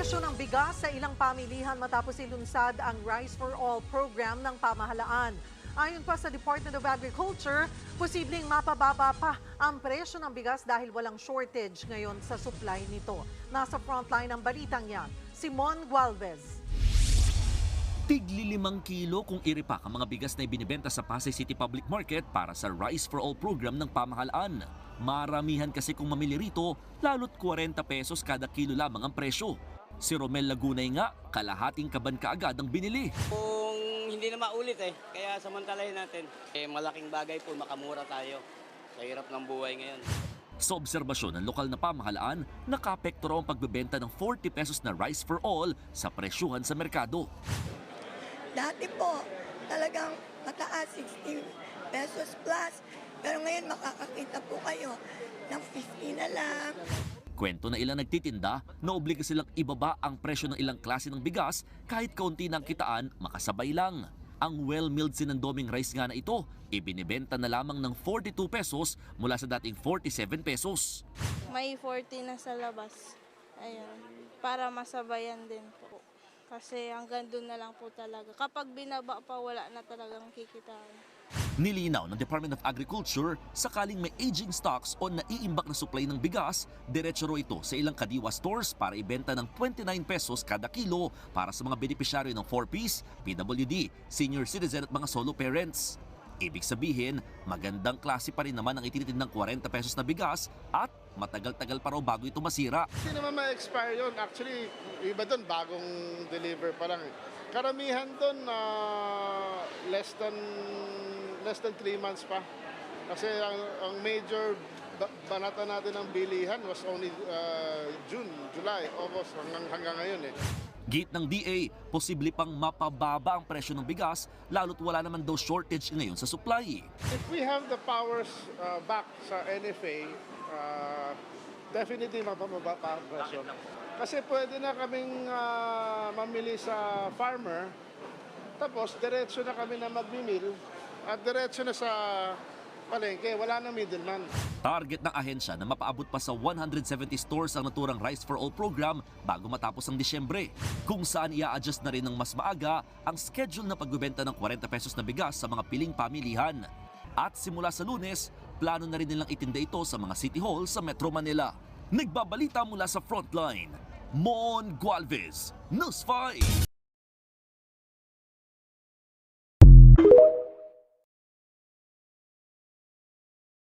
presyo ng bigas sa ilang pamilihan matapos ilunsad ang Rice for All program ng pamahalaan. Ayon pa sa Department of Agriculture, posibleng mapababa pa ang presyo ng bigas dahil walang shortage ngayon sa supply nito. Nasa frontline ng balitang yan, Simon Gualvez. Tigli limang kilo kung iripak ang mga bigas na ibinibenta sa Pasay City Public Market para sa Rice for All program ng pamahalaan. Maramihan kasi kung mamili rito, lalo't 40 pesos kada kilo lamang ang presyo. Si Romel Lagunay nga, kalahating kaban kaagad ang binili. Kung hindi na maulit eh, kaya samantalahin natin. Eh, malaking bagay po, makamura tayo sa hirap ng buhay ngayon. Sa obserbasyon ng lokal na pamahalaan, nakapekto raw ang pagbebenta ng 40 pesos na Rice for All sa presyuhan sa merkado. Dati po, talagang mataas, 60 pesos plus. Pero ngayon makakakita po kayo ng 50 na lang. Kwento na ilang nagtitinda na obliga silang ibaba ang presyo ng ilang klase ng bigas kahit kaunti ng kitaan makasabay lang. Ang well-milled sinandoming rice nga na ito, ibinibenta na lamang ng 42 pesos mula sa dating 47 pesos. May 40 na sa labas. Ayun. Para masabayan din po. Kasi hanggang doon na lang po talaga. Kapag binaba pa, wala na talagang kikitaan. Nilinaw ng Department of Agriculture, sakaling may aging stocks o naiimbak na supply ng bigas, diretso ro ito sa ilang kadiwa stores para ibenta ng 29 pesos kada kilo para sa mga benepisyaryo ng 4Ps, PWD, senior citizen at mga solo parents. Ibig sabihin, magandang klase pa rin naman ang itinitid ng 40 pesos na bigas at matagal-tagal pa raw bago ito masira. Hindi naman ma-expire yun. Actually, iba doon, bagong deliver pa lang. eh. Karamihan doon, ah, less than less than 3 months pa. Kasi ang, ang major ba- banata natin ng bilihan was only ah, June, July, August, hanggang, hanggang ngayon eh. Git ng DA, posible pang mapababa ang presyo ng bigas lalo't wala naman daw shortage ngayon sa supply. If we have the powers uh, back sa NFA, uh, definitely mapamaba pa ang presyo. Kasi pwede na kaming uh, mamili sa farmer, tapos diretso na kami na magmimil, at diretso na sa palengke, wala na middleman. Target ng ahensya na mapaabot pa sa 170 stores ang naturang Rice for All program bago matapos ang Disyembre, kung saan i-adjust na rin ng mas maaga ang schedule na pagbebenta ng 40 pesos na bigas sa mga piling pamilihan. At simula sa lunes, plano na rin nilang itinda ito sa mga city hall sa Metro Manila. Nagbabalita mula sa frontline, Mon Gualvez, News 5.